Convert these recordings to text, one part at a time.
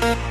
Bye.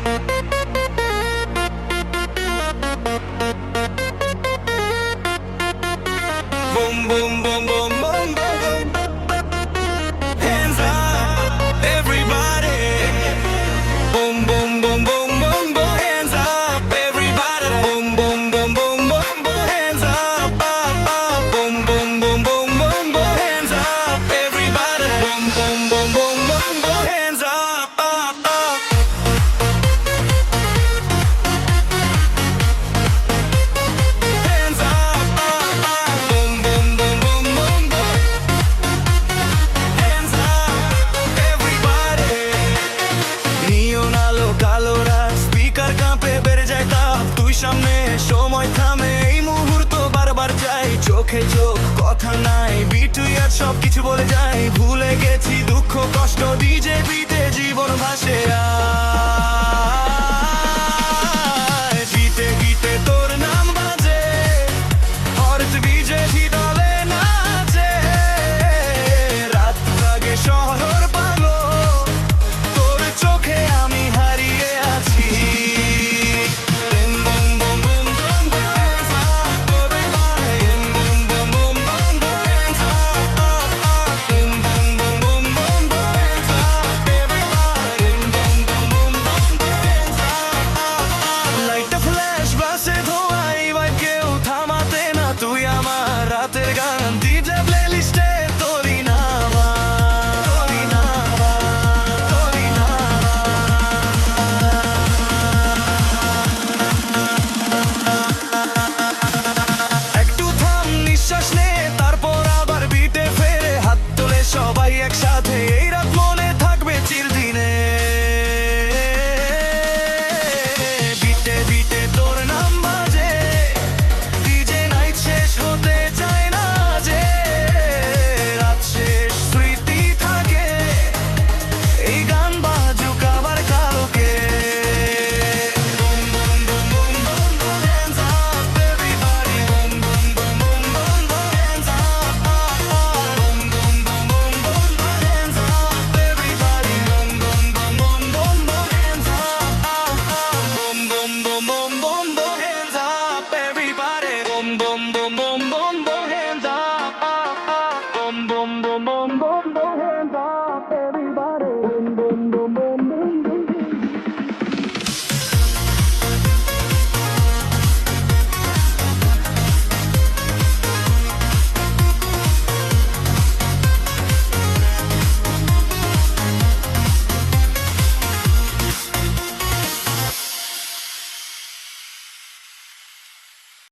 চোখে চোখ, কথা নাই বিটুই আর সব কিছু বলে যাই ভুলে গেছি দুঃখ, কষ্ট ডিজে বিতে জীবন ভাসে আর। They got bum bum bum bum.